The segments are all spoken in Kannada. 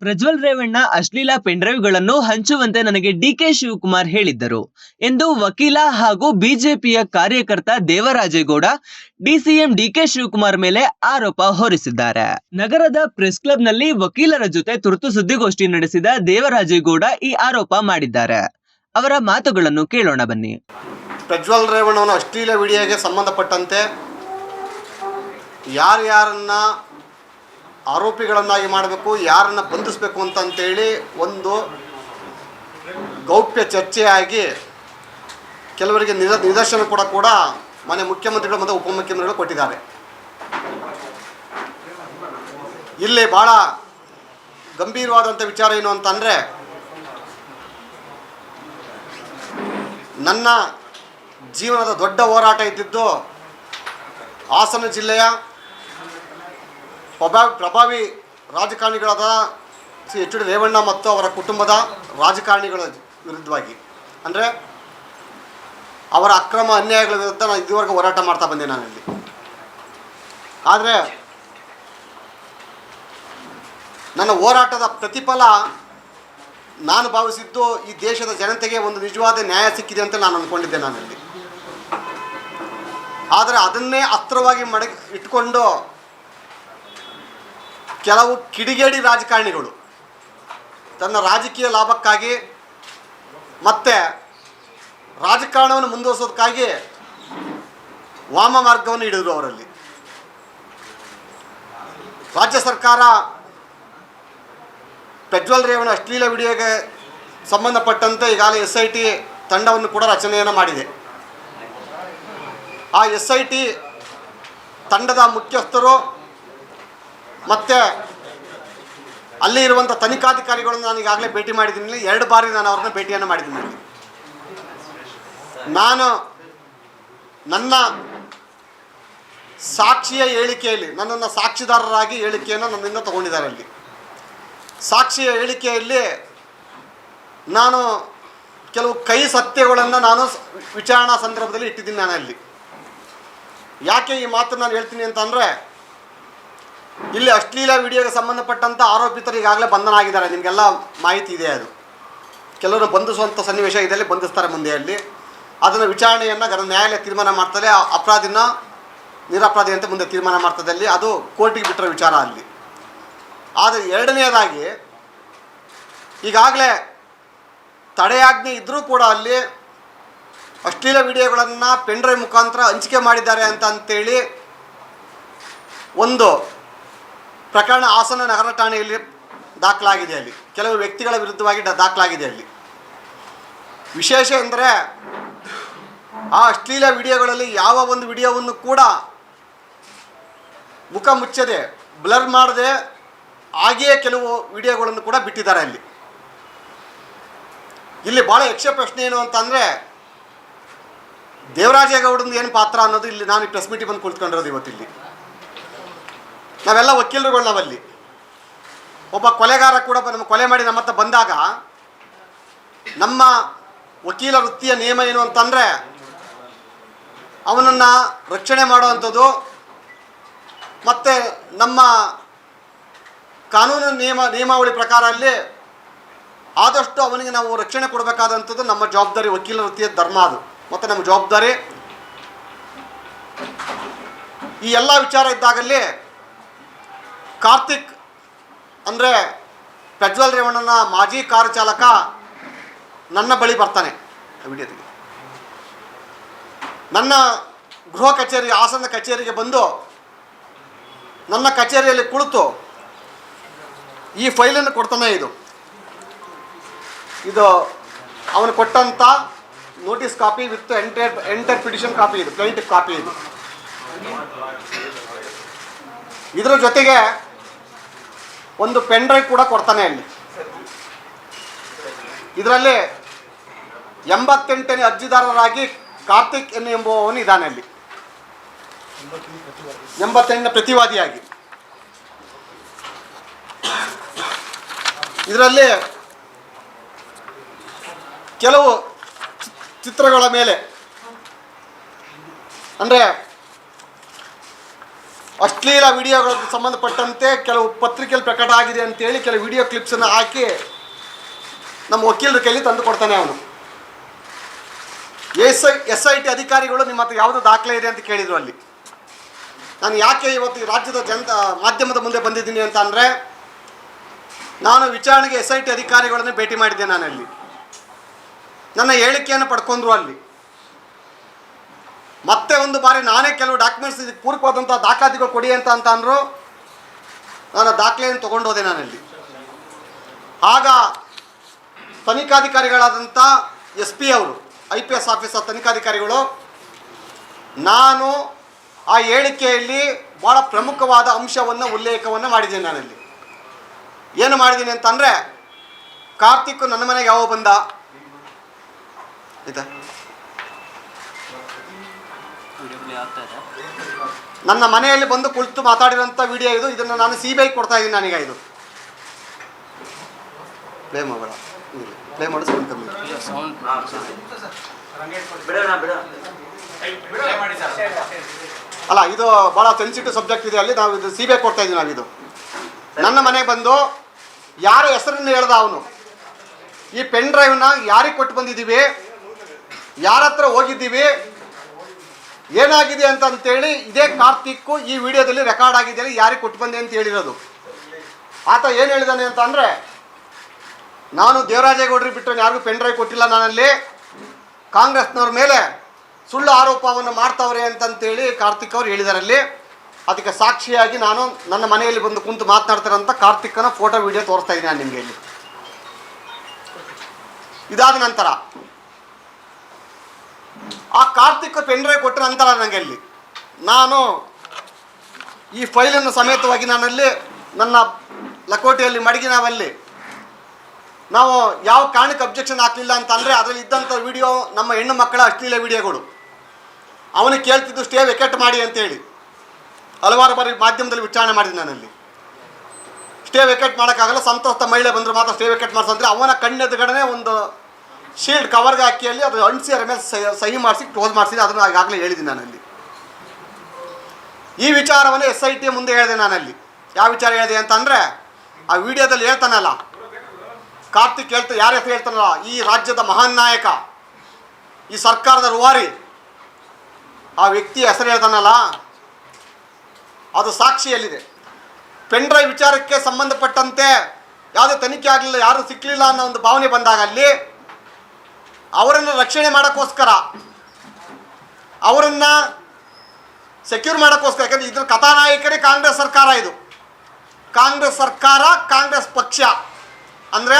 ಪ್ರಜ್ವಲ್ ರೇವಣ್ಣ, ಅಶ್ಲೀಲ ಪೆನ್ಡ್ರೈವ್ಗಳನ್ನು ಹಂಚುವಂತೆ ನನಗೆ ಡಿಕೆ ಶಿವಕುಮಾರ್ ಹೇಳಿದ್ದರು ಎಂದು ವಕೀಲ ಹಾಗೂ ಬಿಜೆಪಿಯ ಕಾರ್ಯಕರ್ತ ದೇವರಾಜೇಗೌಡ ಡಿಸಿಎಂ ಡಿಕೆ ಶಿವಕುಮಾರ್ ಮೇಲೆ ಆರೋಪ ಹೊರಿಸಿದ್ದಾರೆ. ನಗರದ ಪ್ರೆಸ್ ಕ್ಲಬ್ನಲ್ಲಿ ವಕೀಲರ ಜೊತೆ ತುರ್ತು ಸುದ್ದಿಗೋಷ್ಠಿ ನಡೆಸಿದ ದೇವರಾಜೇಗೌಡ ಈ ಆರೋಪ ಮಾಡಿದ್ದಾರೆ. ಅವರ ಮಾತುಗಳನ್ನು ಕೇಳೋಣ ಬನ್ನಿ. ಪ್ರಜ್ವಲ್ ರೇವಣ್ಣ ಅಶ್ಲೀಲ ವಿಡಿಯೋಗೆ ಸಂಬಂಧಪಟ್ಟಂತೆ ಯಾರ್ಯಾರನ್ನ ಆರೋಪಿಗಳನ್ನಾಗಿ ಮಾಡಬೇಕು, ಯಾರನ್ನು ಬಂಧಿಸಬೇಕು ಅಂತಂತೇಳಿ ಒಂದು ಗೌಪ್ಯ ಚರ್ಚೆಯಾಗಿ ಕೆಲವರಿಗೆ ನಿದ, ನಿದರ್ಶನ ಕೂಡ ಕೂಡ ಮನೆ ಮುಖ್ಯಮಂತ್ರಿಗಳು ಮತ್ತು ಉಪಮುಖ್ಯಮಂತ್ರಿಗಳು ಕೊಟ್ಟಿದ್ದಾರೆ. ಇಲ್ಲಿ ಭಾಳ ಗಂಭೀರವಾದಂಥ ವಿಚಾರ ಏನು ಅಂತಂದರೆ, ನನ್ನ ಜೀವನದ ದೊಡ್ಡ ಹೋರಾಟ ಇದ್ದಿದ್ದು ಹಾಸನ ಜಿಲ್ಲೆಯ ಪ್ರಭಾವಿ ಪ್ರಭಾವಿ ರಾಜಕಾರಣಿಗಳಾದ ಶ್ರೀ ಎಚ್ ಡಿ ರೇವಣ್ಣ ಮತ್ತು ಅವರ ಕುಟುಂಬದ ರಾಜಕಾರಣಿಗಳ ವಿರುದ್ಧವಾಗಿ. ಅಂದರೆ ಅವರ ಅಕ್ರಮ ಅನ್ಯಾಯಗಳ ವಿರುದ್ಧ ನಾನು ಇದುವರೆಗೂ ಹೋರಾಟ ಮಾಡ್ತಾ ಬಂದೆ ನಾನಲ್ಲಿ. ಆದರೆ ನನ್ನ ಹೋರಾಟದ ಪ್ರತಿಫಲ ನಾನು ಭಾವಿಸಿದ್ದು ಈ ದೇಶದ ಜನತೆಗೆ ಒಂದು ನಿಜವಾದ ನ್ಯಾಯ ಸಿಕ್ಕಿದೆ ಅಂತ ನಾನು ಅಂದ್ಕೊಂಡಿದ್ದೆ ನಾನಲ್ಲಿ. ಆದರೆ ಅದನ್ನೇ ಅಸ್ತ್ರವಾಗಿ ಮಡಗಿ ಇಟ್ಕೊಂಡು ಕೆಲವು ಕಿಡಿಗೇಡಿ ರಾಜಕಾರಣಿಗಳು ತನ್ನ ರಾಜಕೀಯ ಲಾಭಕ್ಕಾಗಿ ಮತ್ತೆ ರಾಜಕಾರಣವನ್ನು ಮುಂದುವರಿಸೋದಕ್ಕಾಗಿ ವಾಮ ಮಾರ್ಗವನ್ನು ಹಿಡಿದರು ಅವರಲ್ಲಿ. ರಾಜ್ಯ ಸರ್ಕಾರ ಪೆಟ್ರೋಲ್ ರೇವಣ್ಣ ಅಶ್ಲೀಲ ವಿಡಿಯೋಗೆ ಸಂಬಂಧಪಟ್ಟಂತೆ ಈಗಾಗಲೇ ಎಸ್ ಐ ಟಿ ತಂಡವನ್ನು ಕೂಡ ರಚನೆಯನ್ನು ಮಾಡಿದೆ. ಆ ಎಸ್ ಐ ಟಿ ತಂಡದ ಮುಖ್ಯಸ್ಥರು ಮತ್ತು ಅಲ್ಲಿ ಇರುವಂಥ ತನಿಖಾಧಿಕಾರಿಗಳನ್ನು ನಾನು ಈಗಾಗಲೇ ಭೇಟಿ ಮಾಡಿದ್ದೀನಿ. ಎರಡು ಬಾರಿ ನಾನು ಅವ್ರನ್ನ ಭೇಟಿಯನ್ನು ಮಾಡಿದ್ದೀನಿ. ನಾನು ನನ್ನ ಸಾಕ್ಷಿಯ ಹೇಳಿಕೆಯಲ್ಲಿ, ನನ್ನನ್ನು ಸಾಕ್ಷಿದಾರರಾಗಿ ಹೇಳಿಕೆಯನ್ನು ನನ್ನಿಂದ ತಗೊಂಡಿದ್ದಾರೆ ಅಲ್ಲಿ. ಸಾಕ್ಷಿಯ ಹೇಳಿಕೆಯಲ್ಲಿ ನಾನು ಕೆಲವು ಕೈ ಸತ್ಯಗಳನ್ನು ನಾನು ವಿಚಾರಣಾ ಸಂದರ್ಭದಲ್ಲಿ ಇಟ್ಟಿದ್ದೀನಿ ನಾನು ಅಲ್ಲಿ. ಯಾಕೆ ಈ ಮಾತು ನಾನು ಹೇಳ್ತೀನಿ ಅಂತಂದರೆ ಇಲ್ಲಿ ಅಶ್ಲೀಲ ವಿಡಿಯೋಗೆ ಸಂಬಂಧಪಟ್ಟಂಥ ಆರೋಪಿತರು ಈಗಾಗಲೇ ಬಂಧನ ಆಗಿದ್ದಾರೆ. ನಿಮಗೆಲ್ಲ ಮಾಹಿತಿ ಇದೆ ಅದು. ಕೆಲವರು ಬಂಧಿಸುವಂಥ ಸನ್ನಿವೇಶ ಇದರಲ್ಲಿ ಬಂಧಿಸ್ತಾರೆ ಮುಂದೆ ಅಲ್ಲಿ. ಅದನ್ನು ವಿಚಾರಣೆಯನ್ನು ಗರ, ನ್ಯಾಯಾಲಯ ತೀರ್ಮಾನ ಮಾಡ್ತಾರೆ ಅಪರಾಧಿನ ನಿರಪರಾಧಿ ಅಂತ ಮುಂದೆ ತೀರ್ಮಾನ ಮಾಡ್ತದೆ ಅಲ್ಲಿ. ಅದು ಕೋರ್ಟಿಗೆ ಬಿಟ್ಟರೆ ವಿಚಾರ ಅಲ್ಲಿ. ಆದರೆ ಎರಡನೆಯದಾಗಿ ಈಗಾಗಲೇ ತಡೆಯಾಜ್ಞೆ ಇದ್ದರೂ ಕೂಡ ಅಲ್ಲಿ ಅಶ್ಲೀಲ ವಿಡಿಯೋಗಳನ್ನು ಪೆಂಡ್ರೈ ಮುಖಾಂತರ ಹಂಚಿಕೆ ಮಾಡಿದ್ದಾರೆ ಅಂತ ಅಂತೇಳಿ ಒಂದು ಪ್ರಕರಣ ಹಾಸನ ನಗರ ಠಾಣೆಯಲ್ಲಿ ದಾಖಲಾಗಿದೆ ಅಲ್ಲಿ. ಕೆಲವು ವ್ಯಕ್ತಿಗಳ ವಿರುದ್ಧವಾಗಿ ದಾಖಲಾಗಿದೆ ಅಲ್ಲಿ. ವಿಶೇಷ ಎಂದರೆ ಆ ಅಶ್ಲೀಲ ವಿಡಿಯೋಗಳಲ್ಲಿ ಯಾವ ಒಂದು ವಿಡಿಯೋವನ್ನು ಕೂಡ ಮುಖ ಮುಚ್ಚದೆ, ಬ್ಲರ್ ಮಾಡದೆ ಹಾಗೆಯೇ ಕೆಲವು ವಿಡಿಯೋಗಳನ್ನು ಕೂಡ ಬಿಟ್ಟಿದ್ದಾರೆ ಅಲ್ಲಿ. ಇಲ್ಲಿ ಭಾಳ ಯಕ್ಷ ಪ್ರಶ್ನೆ ಏನು ಅಂತಂದರೆ ದೇವರಾಜೇಗೌಡಂದು ಏನು ಪಾತ್ರ ಅನ್ನೋದು ಇಲ್ಲಿ ನಾನು ಪ್ರೆಸ್ ಮೀಟಿಗೆ ಬಂದು ಕುಳಿತುಕೊಂಡಿರೋದು ಇವತ್ತಿಲ್ಲಿ ನಾವೆಲ್ಲ ವಕೀಲರುಗಳು ನಾವಲ್ಲಿ. ಒಬ್ಬ ಕೊಲೆಗಾರ ಕೂಡ ನಮ್ಮ ಕೊಲೆ ಮಾಡಿ ನಮ್ಮ ಹತ್ರ ಬಂದಾಗ ನಮ್ಮ ವಕೀಲ ವೃತ್ತಿಯ ನಿಯಮ ಏನು ಅಂತಂದರೆ ಅವನನ್ನು ರಕ್ಷಣೆ ಮಾಡುವಂಥದ್ದು ಮತ್ತು ನಮ್ಮ ಕಾನೂನು ನಿಯಮ, ನಿಯಮಾವಳಿ ಪ್ರಕಾರ ಅಲ್ಲಿ ಆದಷ್ಟು ಅವನಿಗೆ ನಾವು ರಕ್ಷಣೆ ಕೊಡಬೇಕಾದಂಥದ್ದು ನಮ್ಮ ಜವಾಬ್ದಾರಿ ವಕೀಲ ವೃತ್ತಿಯ ಧರ್ಮ ಅದು. ಮತ್ತು ನಮ್ಮ ಜವಾಬ್ದಾರಿ ಈ ಎಲ್ಲ ವಿಚಾರ ಇದ್ದಾಗಲ್ಲಿ ಕಾರ್ತಿಕ್ ಅಂದರೆ ಪ್ರಜ್ವಲ್ ರೇವಣ್ಣನ ಮಾಜಿ ಕಾರು ಚಾಲಕ ನನ್ನ ಬಳಿ ಬರ್ತಾನೆ. ನನ್ನ ಗೃಹ ಕಚೇರಿ, ಹಾಸನ ಕಚೇರಿಗೆ ಬಂದು ನನ್ನ ಕಚೇರಿಯಲ್ಲಿ ಕುಳಿತು ಈ ಫೈಲನ್ನು ಕೊಡ್ತಾನೆ ಇದು. ಇದು ಅವನು ಕೊಟ್ಟಂಥ notice copy with enter enter petition copy ಇದು ಪ್ಲೇಂಟಿವ್ ಕಾಪಿ ಇದು. ಇದರ ಜೊತೆಗೆ ಒಂದು ಪೆನ್ ಡ್ರೈವ್ ಕೂಡ ಕೊಡ್ತಾನೆ ಅಲ್ಲಿ. ಇದರಲ್ಲಿ ಎಂಬತ್ತೆಂಟನೇ ಅರ್ಜಿದಾರರಾಗಿ ಕಾರ್ತಿಕ್ ಎನ್ನು ಎಂಬುವವನು ಇದ್ದಾನೆ ಅಲ್ಲಿ. ಎಂಬತ್ತೆಂಟನೇ ಪ್ರತಿವಾದಿಯಾಗಿ. ಇದರಲ್ಲಿ ಕೆಲವು ಚಿತ್ರಗಳ ಮೇಲೆ, ಅಂದರೆ ಅಶ್ಲೀಲ ವಿಡಿಯೋಗಳಿಗೆ ಸಂಬಂಧಪಟ್ಟಂತೆ ಕೆಲವು ಪತ್ರಿಕೆಯಲ್ಲಿ ಪ್ರಕಟ ಆಗಿದೆ ಅಂತೇಳಿ ಕೆಲವು ವಿಡಿಯೋ ಕ್ಲಿಪ್ಸನ್ನು ಹಾಕಿ ನಮ್ಮ ವಕೀಲರ ಕೈಲಿ ತಂದು ಕೊಡ್ತಾನೆ ಅವನು. S I S I T ಅಧಿಕಾರಿಗಳು ನಿಮ್ಮ ಹತ್ರ ಯಾವುದು ದಾಖಲೆ ಇದೆ ಅಂತ ಕೇಳಿದರು ಅಲ್ಲಿ. ನಾನು ಯಾಕೆ ಇವತ್ತು ರಾಜ್ಯದ ಜನತ, ಮಾಧ್ಯಮದ ಮುಂದೆ ಬಂದಿದ್ದೀನಿ ಅಂತ ಅಂದರೆ, ನಾನು ವಿಚಾರಣೆಗೆ ಎಸ್ ಐ ಟಿ ಅಧಿಕಾರಿಗಳನ್ನು ಭೇಟಿ ಮಾಡಿದ್ದೆ ಅಲ್ಲಿ ನನ್ನ ಹೇಳಿಕೆಯನ್ನು ಪಡ್ಕೊಂಡ್ರು ಅಲ್ಲಿ. ಮತ್ತೆ ಒಂದು ಬಾರಿ ನಾನೇ ಕೆಲವು ಡಾಕ್ಯುಮೆಂಟ್ಸ್ ಇದಕ್ಕೆ ಪೂರಕವಾದಂಥ ದಾಖಲಾತಿಗಳು ಕೊಡಿ ಅಂತ ಅಂತ ಅಂದರು. ನಾನು ದಾಖಲೆಯನ್ನು ತೊಗೊಂಡೋದೆ ನಾನಲ್ಲಿ. ಆಗ ತನಿಖಾಧಿಕಾರಿಗಳಾದಂಥ ಎಸ್ ಪಿ ಅವರು, ಐ ಪಿ ಎಸ್ ಆಫೀಸರ್ ತನಿಖಾಧಿಕಾರಿಗಳು ನಾನು ಆ ಹೇಳಿಕೆಯಲ್ಲಿ ಭಾಳ ಪ್ರಮುಖವಾದ ಅಂಶವನ್ನು ಉಲ್ಲೇಖವನ್ನು ಮಾಡಿದ್ದೀನಿ ನಾನಲ್ಲಿ. ಏನು ಮಾಡಿದ್ದೀನಿ ಅಂತಂದರೆ, ಕಾರ್ತಿಕ್ ನನ್ನ ಮನೆಗೆ ಯಾವ ಬಂದ? ಆಯ್ತಾ? ನನ್ನ ಮನೆಯಲ್ಲಿ ಬಂದು ಕುಳಿತು ಮಾತಾಡಿರೋಂಥ ವಿಡಿಯೋ ಇದು. ಇದನ್ನು ನಾನು ಸಿ ಬಿ ಐ ಕೊಡ್ತಾ ಇದ್ದೀನಿ ನನಗೆ ಇದು. ಪ್ಲೇ ಮಾಡಬೇಡ. ಪ್ಲೇ ಮಾಡಿ ಸೌಂಡ್ ಕಮ್ಮಿ ಅಲ್ಲ ಇದು ಭಾಳ ಸೆನ್ಸಿಟಿವ್ ಸಬ್ಜೆಕ್ಟ್ ಇದೆ ಅಲ್ಲಿ. ನಾವು ಇದು ಸಿ ಬಿ ಐ ಕೊಡ್ತಾ ಇದ್ದೀವಿ ನಾವಿದು ನನ್ನ ಮನೆಗೆ ಬಂದು ಯಾರ ಹೆಸರನ್ನು ಹೇಳ್ದ ಅವನು? ಈ ಪೆನ್ ಡ್ರೈವ್ನ ಯಾರಿಗೆ ಕೊಟ್ಟು ಬಂದಿದ್ದೀವಿ? ಯಾರ ಹತ್ರ ಹೋಗಿದ್ದೀವಿ? ಏನಾಗಿದೆ ಅಂತ ಅಂತೇಳಿ ಇದೇ ಕಾರ್ತಿಕ್ಕು ಈ ವಿಡಿಯೋದಲ್ಲಿ ರೆಕಾರ್ಡ್ ಆಗಿದೆ ಯಾರಿಗೆ ಕೊಟ್ಟು ಬಂದೆ ಅಂತ ಹೇಳಿರೋದು. ಆತ ಏನು ಹೇಳಿದಾನೆ ಅಂತ ಅಂದರೆ, ನಾನು ದೇವರಾಜೇಗೌಡರಿಗೆ ಬಿಟ್ಟರೆ ಯಾರಿಗೂ ಪೆನ್ ಡ್ರೈವ್ ಕೊಟ್ಟಿಲ್ಲ ನಾನಲ್ಲಿ, ಕಾಂಗ್ರೆಸ್ನವ್ರ ಮೇಲೆ ಸುಳ್ಳು ಆರೋಪವನ್ನು ಮಾಡ್ತಾವ್ರೆ ಅಂತಂತೇಳಿ ಕಾರ್ತಿಕ್ ಅವ್ರು ಹೇಳಿದಾರಲ್ಲಿ ಅದಕ್ಕೆ ಸಾಕ್ಷಿಯಾಗಿ ನಾನು ನನ್ನ ಮನೆಯಲ್ಲಿ ಬಂದು ಕುಂತು ಮಾತನಾಡ್ತಾರಂತ ಕಾರ್ತಿಕ್ನ ಫೋಟೋ ವಿಡಿಯೋ ತೋರಿಸ್ತಾ ಇದ್ದೀನಿ ನಾನು ನಿಮಗೆ ಇಲ್ಲಿ. ಇದಾದ ನಂತರ ಆ ಕಾರ್ತಿಕ್ ಪೆನ್ ಡ್ರೈವ್ ಕೊಟ್ಟ ನಂತರ ನನಗೆ ಅಲ್ಲಿ ನಾನು ಈ ಫೈಲನ್ನು ಸಮೇತವಾಗಿ ನಾನಲ್ಲಿ ನನ್ನ ಲಕೋಟೆಯಲ್ಲಿ ಮಡಗಿ ನಾವಲ್ಲಿ. ನಾವು ಯಾವ ಕಾರಣಕ್ಕೆ ಅಬ್ಜೆಕ್ಷನ್ ಹಾಕಲಿಲ್ಲ ಅಂತಂದರೆ ಅದರಲ್ಲಿ ಇದ್ದಂಥ ವಿಡಿಯೋ ನಮ್ಮ ಹೆಣ್ಣು ಮಕ್ಕಳ ಅಶ್ಲೀಲ ವಿಡಿಯೋಗಳು. ಅವನಿಗೆ ಕೇಳ್ತಿದ್ದು ಸ್ಟೇ ವೆಕೆಟ್ ಮಾಡಿ ಅಂತೇಳಿ. ಹಲವಾರು ಬಾರಿ ಮಾಧ್ಯಮದಲ್ಲಿ ವಿಚಾರಣೆ ಮಾಡಿದೆ ನಾನಲ್ಲಿ. ಸ್ಟೇ ವೆಕೆಟ್ ಮಾಡೋಕ್ಕಾಗಲ್ಲ ಸಂತೋಷ ಮಹಿಳೆ ಬಂದರೂ ಮಾತ್ರ ಸ್ಟೇ ವೆಕೆಟ್ ಮಾಡಿಸಂದ್ರೆ ಅವನ ಕಣ್ಣೆದುಗಡೆ ಒಂದು ಶೀಲ್ಡ್ ಕವರ್ಗೆ ಹಾಕಿಯಲ್ಲಿ ಅದು ಅಂಟಿಸಿ ಅದರ ಮೇಲೆ ಸಹಿ- ಮಾಡಿಸಿ, ಕ್ಲೋಸ್ ಮಾಡಿಸಿದೆ ಅದನ್ನು ಈಗಾಗಲೇ ಹೇಳಿದ್ದೀನಿ ನಾನಲ್ಲಿ. ಈ ವಿಚಾರವನ್ನು ಎಸ್ ಐ ಟಿ ಮುಂದೆ ಹೇಳಿದೆ ನಾನಲ್ಲಿ. ಯಾವ ವಿಚಾರ ಹೇಳಿದೆ ಅಂತಂದರೆ, ಆ ವಿಡಿಯೋದಲ್ಲಿ ಹೇಳ್ತಾನಲ್ಲ, ಕಾರ್ತಿಕ್ ಹೇಳ್ತ, ಯಾರ ಹೆಸರು ಹೇಳ್ತಾನಲ್ಲ, ಈ ರಾಜ್ಯದ ಮಹಾನ್ ನಾಯಕ, ಈ ಸರ್ಕಾರದ ರೂವಾರಿ, ಆ ವ್ಯಕ್ತಿ ಹೆಸರು ಹೇಳ್ತಾನಲ್ಲ, ಅದು ಸಾಕ್ಷಿಯಲ್ಲಿದೆ. ಪೆನ್ ಡ್ರೈವ್ ವಿಚಾರಕ್ಕೆ ಸಂಬಂಧಪಟ್ಟಂತೆ ಯಾವುದೇ ತನಿಖೆ ಆಗಲಿಲ್ಲ, ಯಾರು ಸಿಕ್ಕಲಿಲ್ಲ ಅನ್ನೋ ಒಂದು ಭಾವನೆ ಬಂದಾಗ ಅಲ್ಲಿ ಅವರನ್ನು ರಕ್ಷಣೆ ಮಾಡೋಕ್ಕೋಸ್ಕರ, ಅವರನ್ನು ಸೆಕ್ಯೂರ್ ಮಾಡೋಕ್ಕೋಸ್ಕರ, ಯಾಕಂದರೆ ಇದ್ರ ಕಥಾನಾಯಕರೇ ಕಾಂಗ್ರೆಸ್ ಸರ್ಕಾರ ಇದು. ಕಾಂಗ್ರೆಸ್ ಸರ್ಕಾರ, ಕಾಂಗ್ರೆಸ್ ಪಕ್ಷ. ಅಂದರೆ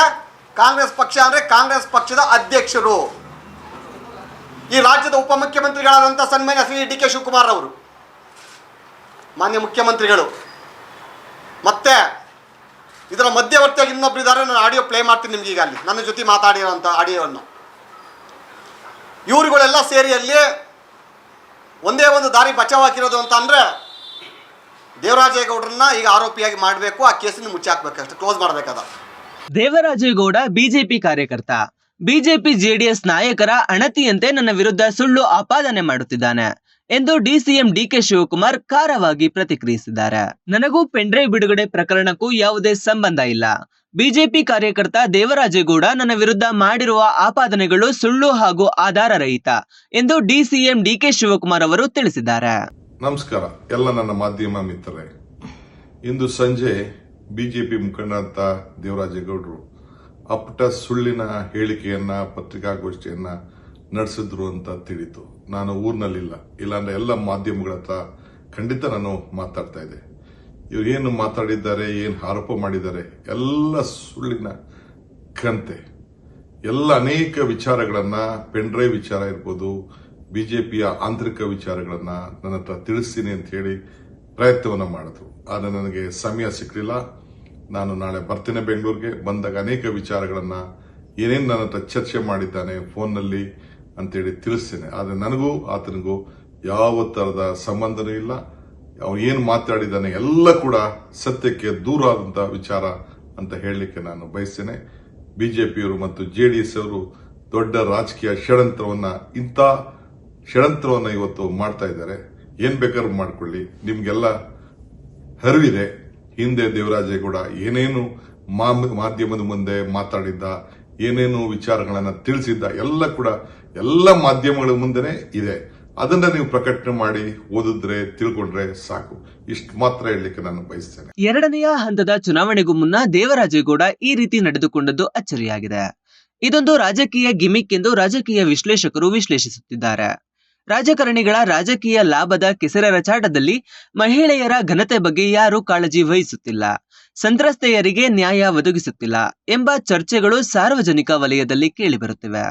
ಕಾಂಗ್ರೆಸ್ ಪಕ್ಷ ಅಂದರೆ ಕಾಂಗ್ರೆಸ್ ಪಕ್ಷದ ಅಧ್ಯಕ್ಷರು. ಈ ರಾಜ್ಯದ ಉಪಮುಖ್ಯಮಂತ್ರಿಗಳಾದಂಥ ಸನ್ಮಾನ್ಯ ಶ್ರೀ ಡಿ ಕೆ ಶಿವಕುಮಾರ್ ಅವರು, ಮಾನ್ಯ ಮುಖ್ಯಮಂತ್ರಿಗಳು. ಮತ್ತೆ ಇದರ ಮಧ್ಯವರ್ತಿಯಾಗಿ ಇನ್ನೊಬ್ರು ಇದ್ದಾರೆ ನಾನು ಆಡಿಯೋ ಪ್ಲೇ ಮಾಡ್ತೀನಿ ನಿಮ್ಗೆ ಈಗ ಅಲ್ಲಿ. ನನ್ನ ಜೊತೆ ಮಾತಾಡಿರೋಂಥ ಆಡಿಯೋವನ್ನು. ಇವರುಗಳೆಲ್ಲ ಸೇರಿ ಅಲ್ಲಿ ಒಂದೇ ಒಂದು ದಾರಿ ಬಚಾವ್ ಹಾಕಿರೋದು ಅಂತ ಅಂದರೆ ದೇವರಾಜೇಗೌಡರನ್ನ ಈಗ ಆರೋಪಿಯಾಗಿ ಮಾಡಬೇಕು, ಆ ಕೇಸನ್ನು ಮುಚ್ಚಾಕ್ಬೇಕು ಅಷ್ಟೇ. ಕ್ಲೋಸ್ ಮಾಡಬೇಕಾದ. ದೇವರಾಜೇಗೌಡ ಬಿಜೆಪಿ ಕಾರ್ಯಕರ್ತ. ಬಿಜೆಪಿ ಜೆಡಿಎಸ್ ನಾಯಕರ ಅಣತಿಯಂತೆ ನನ್ನ ವಿರುದ್ಧ ಸುಳ್ಳು ಆಪಾದನೆ ಮಾಡುತ್ತಿದ್ದಾನೆ. ಎಂದು ಡಿಸಿಎಂ ಡಿಕೆ ಶಿವಕುಮಾರ್ ಖಾರವಾಗಿ ಪ್ರತಿಕ್ರಿಯಿಸಿದ್ದಾರೆ. ನನಗೂ ಪೆಂಡ್ರೈವ್ ಬಿಡುಗಡೆ ಪ್ರಕರಣಕ್ಕೂ ಯಾವುದೇ ಸಂಬಂಧ ಇಲ್ಲ. ಬಿಜೆಪಿ ಕಾರ್ಯಕರ್ತ ದೇವರಾಜೇಗೌಡ ನನ್ನ ವಿರುದ್ಧ ಮಾಡಿರುವ ಆಪಾದನೆಗಳು ಸುಳ್ಳು ಹಾಗೂ ಆಧಾರ ರಹಿತ ಎಂದು ಡಿಸಿಎಂ ಡಿಕೆ ಶಿವಕುಮಾರ್ ಅವರು ತಿಳಿಸಿದ್ದಾರೆ. ನಮಸ್ಕಾರ. ಎಲ್ಲ ನನ್ನ ಮಾಧ್ಯಮ ಮಿತ್ರರೇ, ಇಂದು ಸಂಜೆ ಬಿಜೆಪಿ ಮುಖಂಡರಂತ ದೇವರಾಜೇಗೌಡರು ಅಪ್ಪಟ ಸುಳ್ಳಿನ ಹೇಳಿಕೆಯನ್ನ, ಪತ್ರಿಕಾಗೋಷ್ಠಿಯನ್ನ ನಡೆಸಿದ್ರು ಅಂತ ತಿಳಿತು. ನಾನು ಊರಿನಲ್ಲಿಲ್ಲ. ಇಲ್ಲಾಂದ್ರೆ ಎಲ್ಲ ಮಾಧ್ಯಮಗಳ ಹತ್ರ ಖಂಡಿತ ನಾನು ಮಾತಾಡ್ತಾ ಇದ್ದೆ. ಇವ್ರು ಏನು ಮಾತಾಡಿದ್ದಾರೆ, ಏನು ಆರೋಪ ಮಾಡಿದ್ದಾರೆ, ಎಲ್ಲ ಸುಳ್ಳಿನ ಕಂತೆ ಎಲ್ಲ ಅನೇಕ ವಿಚಾರಗಳನ್ನ ಪೆನ್ಡ್ರೈವ್ ವಿಚಾರ ಇರ್ಬೋದು, ಬಿಜೆಪಿಯ ಆಂತರಿಕ ವಿಚಾರಗಳನ್ನ ನನ್ನ ಹತ್ರ ತಿಳಿಸ್ತೀನಿ ಅಂತ ಹೇಳಿ ಪ್ರಯತ್ನವನ್ನ ಮಾಡಿದ್ರು. ಆದರೆ ನನಗೆ ಸಮಯ ಸಿಕ್ಕಲಿಲ್ಲ ನಾನು ನಾಳೆ ಬರ್ತೇನೆ ಬೆಂಗಳೂರಿಗೆ. ಬಂದಾಗ ಅನೇಕ ವಿಚಾರಗಳನ್ನ ಏನೇನು ನನ್ನ ಹತ್ರ ಚರ್ಚೆ ಮಾಡಿದ್ದಾನೆ, ಫೋನ್ನಲ್ಲಿ ಅಂತೇಳಿ ತಿಳಿಸ್ತೇನೆ. ಆದರೆ ನನಗೂ, ಆತನಿಗೂ ಯಾವ ತರದ ಸಂಬಂಧನೂ ಇಲ್ಲ. ಅವನು ಏನು ಮಾತಾಡಿದ್ದಾನೆ ಎಲ್ಲ ಕೂಡ ಸತ್ಯಕ್ಕೆ ದೂರ ಆದಂತಹ ವಿಚಾರ ಅಂತ ಹೇಳಲಿಕ್ಕೆ ನಾನು ಬಯಸ್ತೇನೆ. ಬಿಜೆಪಿಯವರು ಮತ್ತು ಜೆಡಿಎಸ್ ಅವರು ದೊಡ್ಡ ರಾಜಕೀಯ ಷಡ್ಯಂತ್ರವನ್ನ, ಇಂಥ ಷಡ್ಯಂತ್ರವನ್ನ ಇವತ್ತು ಮಾಡ್ತಾ ಇದ್ದಾರೆ. ಏನ್ ಬೇಕಾದ್ರೂ ಮಾಡ್ಕೊಳ್ಳಿ. ನಿಮ್ಗೆಲ್ಲ ಹರಿವಿದೆ ಹಿಂದೆ ದೇವರಾಜೇಗೌಡ ಏನೇನು ಮಾಧ್ಯಮದ ಮುಂದೆ ಮಾತಾಡಿದ್ದ ಏನೇನು ವಿಚಾರಗಳನ್ನ ತಿಳಿಸಿದ್ದ ಎಲ್ಲ ಕೂಡ ಎಲ್ಲ ಮಾಧ್ಯಮಗಳ ಮುಂದೆನೆ ಇದೆ. ಅದನ್ನ ನೀವು ಪ್ರಕಟಣೆ ಮಾಡಿ ಓದಿದ್ರೆ, ತಿಳ್ಕೊಂಡ್ರೆ ಸಾಕು. ಇಷ್ಟು ಮಾತ್ರ ಹೇಳಲಿಕ್ಕೆ ನಾನು ಬಯಸ್ತೇನೆ. ಎರಡನೆಯ ಹಂತದ ಚುನಾವಣೆಗೂ ಮುನ್ನ ದೇವರಾಜೇಗೌಡ ಈ ರೀತಿ ನಡೆದುಕೊಂಡದ್ದು ಅಚ್ಚರಿಯಾಗಿದೆ. ಇದೊಂದು ರಾಜಕೀಯ ಗಿಮಿಕ್ ಎಂದು ರಾಜಕೀಯ ವಿಶ್ಲೇಷಕರು ವಿಶ್ಲೇಷಿಸುತ್ತಿದ್ದಾರೆ. ರಾಜಕಾರಣಿಗಳ ರಾಜಕೀಯ ಲಾಭದ ಕೆಸರರಚಾಟದಲ್ಲಿ ಮಹಿಳೆಯರ ಘನತೆ ಬಗ್ಗೆ ಯಾರೂ ಕಾಳಜಿ ವಹಿಸುತ್ತಿಲ್ಲ. ಸಂತ್ರಸ್ತೆಯರಿಗೆ ನ್ಯಾಯ ಒದಗಿಸುತ್ತಿಲ್ಲ ಎಂಬ ಚರ್ಚೆಗಳು ಸಾರ್ವಜನಿಕ ವಲಯದಲ್ಲಿ ಕೇಳಿಬರುತ್ತಿವೆ